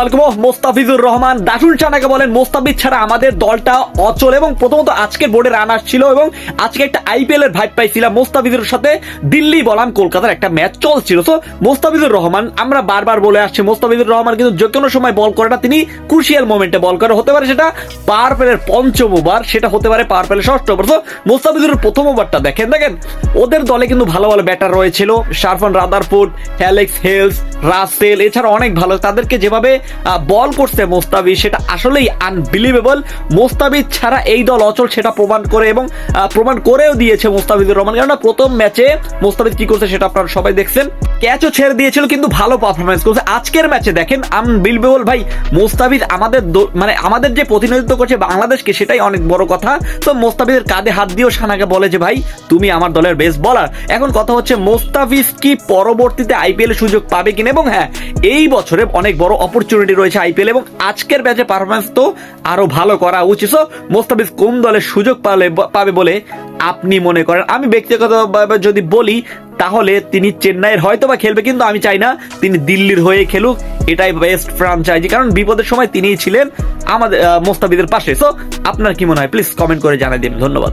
আলাইকুম মোস্তাফিজুর রহমান, দাসুল চানাকে বলেন, মোস্তাফিজ ছাড়া আমাদের দলটা অচল এবং প্রথমত আজকের বোর্ডে রান আসছিল এবং আজকে একটা আইপিএল এর ভাইব পাইছিলাম। মোস্তাফিজুর সাথে দিল্লি বলাম কলকাতার একটা ম্যাচ চলছিল। তো মোস্তাফিজুর রহমান, আমরা বারবার বলে আসছি, মোস্তাফিজুর রহমান কিন্তু যে কোনো সময় বল করে না, তিনি ক্রুশিয়াল মোমেন্টে বল করে। হতে পারে সেটা পাওয়ার প্লের পঞ্চম ওভার সেটা হতে পারে পাওয়ার প্লের ষষ্ঠ ওভার তো মোস্তাফিজুরের প্রথম ওভারটা দেখেন দেখেন, ওদের দলে কিন্তু ভালো ভালো ব্যাটার রয়েছিল। Sherfane Rutherford Alex Hales, Russell, এছাড়া অনেক ভালো। তাদেরকে যেভাবে বল করছে মোস্তাফিজ সেটা আসলেই আনবিলিভেবল মোস্তাফিজ ছাড়া এই দল অচল, সেটা প্রমাণ করে এবং প্রমাণ করেও দিয়েছে মোস্তাফিজুর রহমান। কেননা প্রথম ম্যাচে মোস্তাফিজ কি করছে সেটা আপনারা সবাই দেখছেন। ক্যাচও ছেড়ে দিয়েছিল, কিন্তু ভালো পারফরমেন্স করছে। আজকের ম্যাচে দেখেন আনবিলিভেবল ভাই মোস্তাফিজ আমাদের মানে আমাদের যে প্রতিনিধিত্ব করছে বাংলাদেশকে, সেটাই অনেক বড় কথা। তো মোস্তাফিজের কাঁধে হাত দিয়েও সানাকে বলে যে, ভাই, তুমি আমার দলের বেস্ট বলার এখন কথা হচ্ছে মোস্তাফিজ কি পরবর্তীতে আইপিএল সুযোগ পাবে কিনা? এবং হ্যাঁ এই বছরে অনেক বড় অপরচুনিটি রয়েছে আইপিএল এবং আজকের ম্যাচে পারফরমেন্স তো আরও ভালো করা উচিত। So, মোস্তাফিজ কোন দলের সুযোগ পালে পাবে বলে আপনি মনে করেন? আমি ব্যক্তিগতভাবে যদি বলি তাহলে তিনি চেন্নাইয়ের হয়তো বা খেলবে কিন্তু আমি চাই না তিনি দিল্লির হয়ে খেলুক। এটাই বেস্ট ফ্রাঞ্চাইজি কারণ বিপদের সময় তিনিই ছিলেন আমাদের আহ, মোস্তাফিজের পাশে। সো আপনার কি মনে হয়? প্লিজ কমেন্ট করে জানাই দিন। ধন্যবাদ।